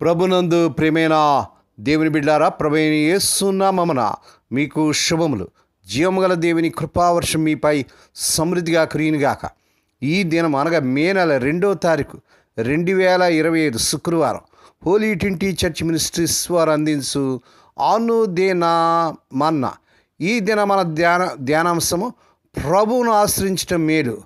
ప్రభునందు ప్రేమైన దేవుని బిడ్డారా ప్రభైన ఏసునామమున మీకు శుభములు. జీవముగల దేవుని కృపావర్షం మీపై సమృద్ధిగా కురియునుగాక ఈ దినం అనగా మే నెల రెండో తారీఖు రెండు వేల ఇరవై ఐదు శుక్రవారం హోలీ ట్వంటీ చర్చ్ మినిస్ట్రీస్ వారు అందించు ఆనుదేనా మన్న ఈ దిన మన ధ్యాన ధ్యానాంశము ప్రభువును ఆశ్రయించడం మేలు.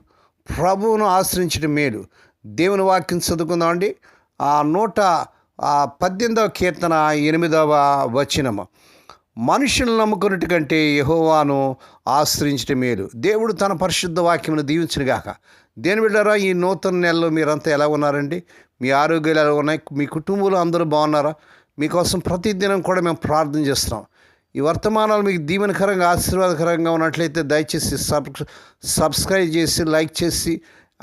ప్రభువును ఆశ్రయించడం మేలు. దేవుని వాక్యం చదువుకుందామండి. ఆ నూట పద్దెనిమిదవ కీర్తన ఎనిమిదవ వచనము. మనుషులను నమ్ముకున్నట్టు కంటే యహోవాను ఆశ్రయించటం మేలు. దేవుడు తన పరిశుద్ధ వాక్యమును దీవించునుగాక. దేని వెళ్ళారా ఈ నూతన నెలలో మీరంతా ఎలా ఉన్నారండి? మీ ఆరోగ్యాలు ఎలా ఉన్నాయి? మీ కుటుంబంలో అందరూ బాగున్నారా? మీకోసం ప్రతిదినం కూడా మేము ప్రార్థన చేస్తున్నాం. ఈ వర్తమానాలు మీకు దీవెనకరంగా ఆశీర్వాదకరంగా ఉన్నట్లయితే దయచేసి సబ్ సబ్స్క్రైబ్ చేసి లైక్ చేసి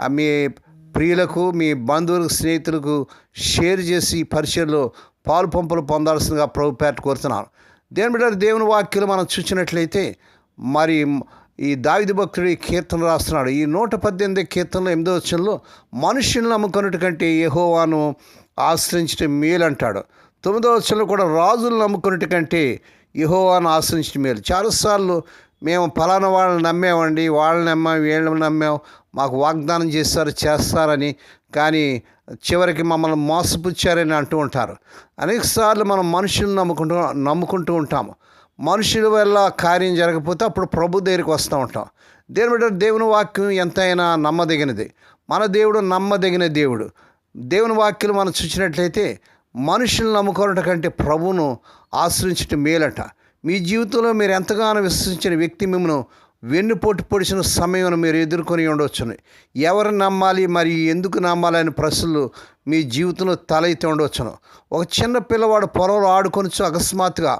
మీ ప్రియులకు మీ బంధువులకు స్నేహితులకు షేర్ చేసి పరిచయంలో పాలు పంపులు పొందాల్సిందిగా ప్రభు పేట కోరుతున్నాను. దేని బిడ్డ దేవుని వాక్యలు మనం చూసినట్లయితే మరి ఈ దావిది భక్తుడు ఈ కీర్తన రాస్తున్నాడు. ఈ నూట పద్దెనిమిది కీర్తనలో ఎనిమిదో వచ్చంలో మనుషులను నమ్ముకున్నట్టు కంటే యహోవాను ఆశ్రయించడం మేలు అంటాడు. తొమ్మిదో వచ్చంలో కూడా రాజులను నమ్ముకున్నట్టు కంటే యహోవాను ఆశ్రయించడం మేలు. చాలాసార్లు మేము ఫలానా వాళ్ళని నమ్మామండి వాళ్ళని నమ్మాం వీళ్ళని నమ్మాం మాకు వాగ్దానం చేస్తారు చేస్తారని. కానీ చివరికి మమ్మల్ని మోసపుచ్చారని అంటూ ఉంటారు. అనేకసార్లు మనం మనుషులను నమ్ముకుంటూ నమ్ముకుంటూ ఉంటాము. మనుషుల వల్ల కార్యం జరగకపోతే అప్పుడు ప్రభు దగ్గరికి వస్తూ ఉంటాం. దేని బట్టి దేవుని వాక్యం ఎంతైనా నమ్మదగినది. మన దేవుడు నమ్మదగిన దేవుడు. దేవుని వాక్యం మనం చూసినట్లయితే మనుషులను నమ్ముకోవటం కంటే ప్రభువును ఆశ్రయించటం మేలట. మీ జీవితంలో మీరు ఎంతగానో విశ్వసించిన వ్యక్తి మిమ్మల్ని వెన్నుపోటు పొడిచిన సమయం మీరు ఎదుర్కొని ఉండవచ్చును. ఎవరు నమ్మాలి మరి ఎందుకు నమ్మాలి అనే ప్రశ్నలు మీ జీవితంలో తలైతే ఉండవచ్చును. ఒక చిన్న పిల్లవాడు పొలంలో ఆడుకొనొచ్చు అకస్మాత్తుగా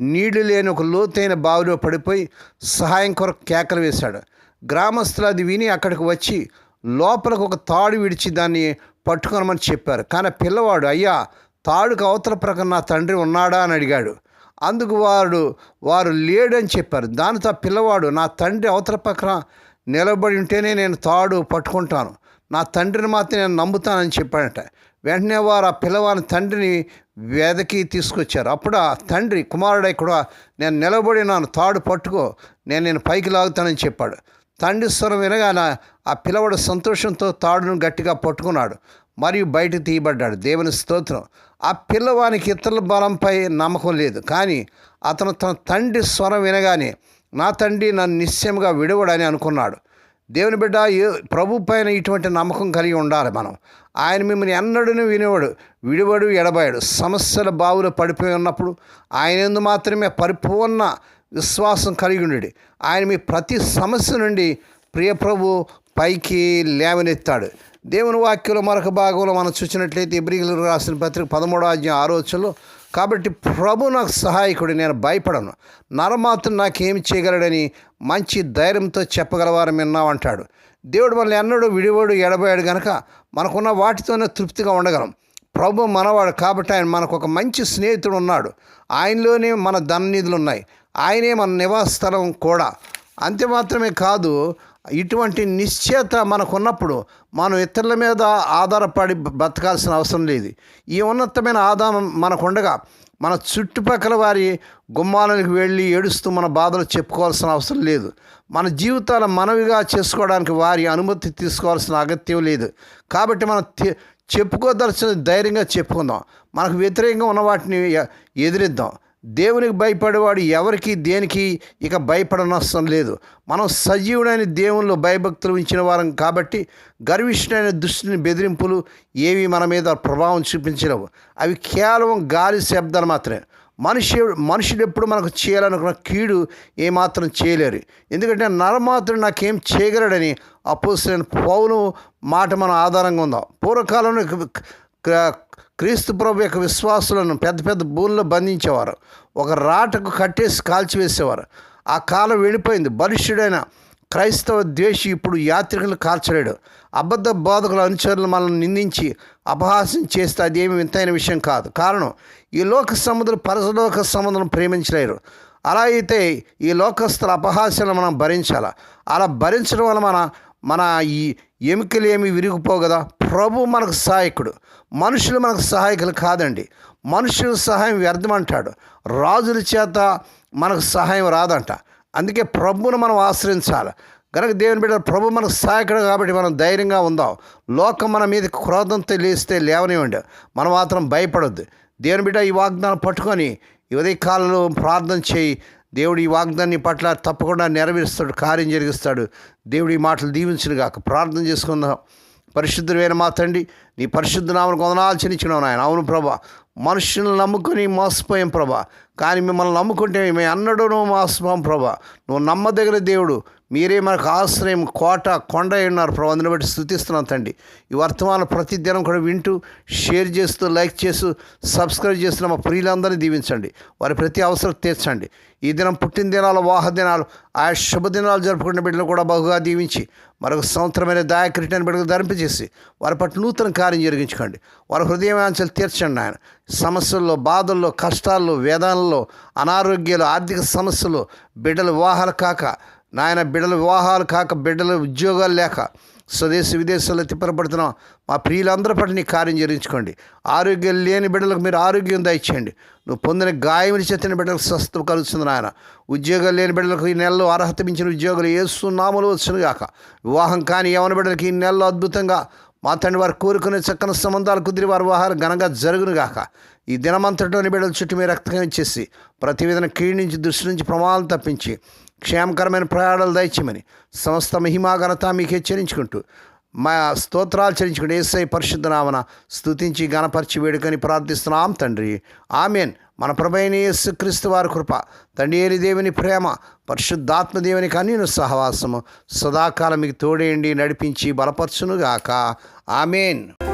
నీళ్ళు లేని ఒక లోతైన బావిలో పడిపోయి సహాయం కొరకు కేకలు వేశాడు. గ్రామస్తులు అది విని అక్కడికి వచ్చి లోపలికి ఒక తాడు విడిచి దాన్ని పట్టుకొనమని చెప్పారు. కానీ పిల్లవాడు అయ్యా తాడుకు అవతల ప్రక్కన నా తండ్రి ఉన్నాడా? అని అడిగాడు. అందుకు వాడు వారు లేడని చెప్పారు. దానితో ఆ పిల్లవాడు నా తండ్రి అవతల పక్కన నిలబడి ఉంటేనే నేను తాడు పట్టుకుంటాను. నా తండ్రిని మాత్రం నేను నమ్ముతానని చెప్పాడట. వెంటనే వారు ఆ పిల్లవాని తండ్రిని వెదకి తీసుకొచ్చారు. అప్పుడు ఆ తండ్రి కుమారుడై కూడా నేను నిలబడి నాను తాడు పట్టుకో నేను నేను పైకి లాగుతానని చెప్పాడు. తండ్రి స్వరం వినగానే ఆ పిల్లవాడు సంతోషంతో తాడును గట్టిగా పట్టుకున్నాడు. మరియు బయట తీయబడ్డాడు. దేవుని స్తోత్రం. ఆ పిల్లవానికి ఇతరుల బలంపై నమ్మకం లేదు. కానీ అతను తన తండ్రి స్వరం వినగానే నా తండ్రి నన్ను నిశ్చయంగా విడవడని అనుకున్నాడు. దేవుని బిడ్డ ప్రభు పైన ఇటువంటి నమ్మకం కలిగి ఉండాలి మనం. ఆయన మిమ్మల్ని ఎన్నడూ వినేవాడు విడివడు ఎడబాయడు. సమస్యల బావులు పడిపోయి ఉన్నప్పుడు ఆయన ఎందు మాత్రమే పరిపూర్ణ విశ్వాసం కలిగి ఉండి ఆయన మీ ప్రతి సమస్య నుండి ప్రియ ప్రభు పైకి లేవనెత్తాడు. దేవుని వాక్యంలో మరొక భాగంలో మనం చూసినట్లయితే ఇబ్రిగులు రాసిన పత్రిక పదమూడో అధ్యాయం ఆరోచనలో కాబట్టి ప్రభు నాకు సహాయకుడు నేను భయపడను. నరమాత్రం నాకేమి చేయగలడని మంచి ధైర్యంతో చెప్పగలవారు విన్నామంటాడు దేవుడు మనల్ని ఎన్నడూ విడివాడు ఎడబోయాడు గనక మనకున్న వాటితోనే తృప్తిగా ఉండగలం. ప్రభు మనవాడు కాబట్టి ఆయన మనకు ఒక మంచి స్నేహితుడు ఉన్నాడు. ఆయనలోనే మన ధననిధులు ఉన్నాయి. ఆయనే మన నివాస స్థలం కూడా. అంతే మాత్రమే కాదు ఇటువంటి నిశ్చయత మనకున్నప్పుడు మనం ఇతరుల మీద ఆధారపడి బ్రతకాల్సిన బతకాల్సిన అవసరం లేదు. ఈ ఉన్నతమైన ఆధారం మనకుండగా మన చుట్టుపక్కల వారి గుమ్మాలకు వెళ్ళి ఏడుస్తూ మన బాధలు చెప్పుకోవాల్సిన అవసరం లేదు. మన జీవితాల మనవిగా చేసుకోవడానికి వారి అనుమతి తీసుకోవాల్సిన అగత్యం లేదు. కాబట్టి మనం చెప్పుకోదలసిన ధైర్యంగా చెప్పుకుందాం. మనకు వ్యతిరేకంగా ఉన్న వాటిని ఎదిరిద్దాం. దేవునికి భయపడేవాడు ఎవరికి దేనికి ఇక భయపడనవసరం లేదు. మనం సజీవుడైన దేవునిలో భయభక్తులు ఉంచిన వారం కాబట్టి గర్విష్ఠుడైన దృష్టిని బెదిరింపులు ఏవి మన మీద ప్రభావం చూపించలేవు. అవి కేవలం గాలి శబ్దాలు మాత్రమే. మనిషి మనుషులు ఎప్పుడు మనకు చేయాలనుకున్న కీడు ఏమాత్రం చేయలేరు. ఎందుకంటే నరమాత్రుడు నాకేం చేయగలడని అపోసిన పౌలు మాట మనం ఆధారంగా ఉందాం? పూర్వకాలంలో క్రీస్తు ప్రభు యొక్క విశ్వాసులను పెద్ద పెద్ద భూముల్లో బంధించేవారు. ఒక రాటకు కట్టేసి కాల్చివేసేవారు ఆ కాలం వెళ్ళిపోయింది. బలిష్యుడైన క్రైస్తవ ద్వేషి ఇప్పుడు యాత్రికులు కాల్చలేడు. అబద్ధ బోధకుల అనుచరులు మనల్ని నిందించి అపహాస్యం చేస్తే అదేమి వింతైన విషయం కాదు. కారణం ఈ లోక సముద్రం పరసలోక సముద్రం ప్రేమించలేరు. అలా అయితే ఈ లోకస్తుల అపహాస్యాలను మనం భరించాలి? అలా భరించడం వల్ల మన మన ఈ ఎముకలు ఏమి విరిగిపోవు కదా? ప్రభు మనకు సహాయకుడు. మనుషులు మనకు సహాయకులు కాదండి. మనుషుల సహాయం వ్యర్థం అంటాడు రాజుల చేత మనకు సహాయం రాదంట. అందుకే ప్రభువును మనం ఆశ్రయించాలి. కనుక దేవుని బిడ్డ ప్రభు మనకు సహాయకుడు కాబట్టి మనం ధైర్యంగా ఉందాం. లోకం మన మీద క్రోధంతో లేస్తే లేవనివ్వండి. మనం మాత్రం భయపడొద్దు. దేవుని బిడ్డ ఈ వాగ్దానం పట్టుకొని ఉదయకాలంలో ప్రార్థన చేయి. దేవుడు ఈ వాగ్దాన్ని పట్ల తప్పకుండా నెరవేరుస్తాడు కార్యం జరిగిస్తాడు. దేవుడు ఈ మాటలు దీవించిన గాక. ప్రార్థన చేసుకుందాం. పరిశుద్ధుడైన మా తండ్రి నీ పరిశుద్ధ నామను కొందనాలు చెల్లించినావు నాయన. అవును ప్రభా మనుషులను నమ్ముకొని మోసపోయాం ప్రభా. కానీ మిమ్మల్ని నమ్ముకుంటే మేము అన్నడూ మోసపోం ప్రభా. నువ్వు నమ్మదగిన దేవుడు. మీరే మనకు ఆశ్రయం కోట కొండ ఉన్నారు ప్రభు. అందుని బట్టి స్థుతిస్తున్నాం తండ్రి. ఈ వర్తమానం ప్రతి దినం కూడా వింటూ షేర్ చేస్తూ లైక్ చేస్తూ సబ్స్క్రైబ్ చేస్తున్న మా ప్రియులందరినీ దీవించండి. వారి ప్రతి అవసరం తీర్చండి. ఈ దినం పుట్టిన దినాలు వాహ దినాలు ఆ శుభదినాలు జరుపుకున్న బిడ్డలు కూడా బహుగా దీవించి మరొక సంవత్సరమైన దాయకరిటైన బిడ్డకు ధరింపజేసి వారి పట్ల నూతన కార్యం జరిగించుకోండి. వారి హృదయవాంఛలు తీర్చండి ఆయన సమస్యల్లో బాధల్లో కష్టాల్లో వేదనల్లో అనారోగ్యాలు ఆర్థిక సమస్యలు బిడ్డలు వివాహాలు కాక నాయన బిడ్డల వివాహాలు కాక బిడ్డల ఉద్యోగాలు లేక స్వదేశ విదేశాల్లో తిప్పరపడుతున్నాం మా ప్రియులందరి పట్ల నీ కార్యం జరించుకోండి ఆరోగ్యం లేని బిడ్డలకు మీరు ఆరోగ్యం దయచేయండి. నువ్వు పొందిన గాయములు చెత్తిన బిడ్డలకు స్వస్థత కలుగుతుంది నాయన. ఉద్యోగాలు లేని బిడ్డలకు ఈ నెలలో అర్హత మించిన ఉద్యోగాలు ఏసునామలు వచ్చును గాక. వివాహం కాని యవన బిడ్డలకి ఈ నెలలో అద్భుతంగా మా తండ్రి వారు కోరుకునే చక్కని సంబంధాలు కుదిరి వారి వ్యవహారం ఘనంగా జరుగును గాక. ఈ దినమంతటిలోని బిడ్డల చుట్టూ మీరు రక్తం ఇచ్చేసి ప్రతి విధంగా కీడి నుంచి దృష్టి నుంచి ప్రమాదం తప్పించి క్షేమకరమైన ప్రయాణాలు దయచేయమని సమస్త మహిమాఘనత మీకు హెచ్చరించుకుంటూ మా స్తోత్రాలు చరించుకుంటూ ఏసై పరిశుద్ధనామన స్తుతించి గణపరిచి వేడుకని ప్రార్థిస్తున్నాం తండ్రి. ఆమెన్. మన ప్రభైన యేసుక్రీస్తు వారి కృప తండ్రి దేవుని ప్రేమ పరిశుద్ధాత్మ దేవుని కన్యను సహవాసము సదాకాలం మీకు తోడేయండి నడిపించి బలపరచునుగాక. ఆమెన్.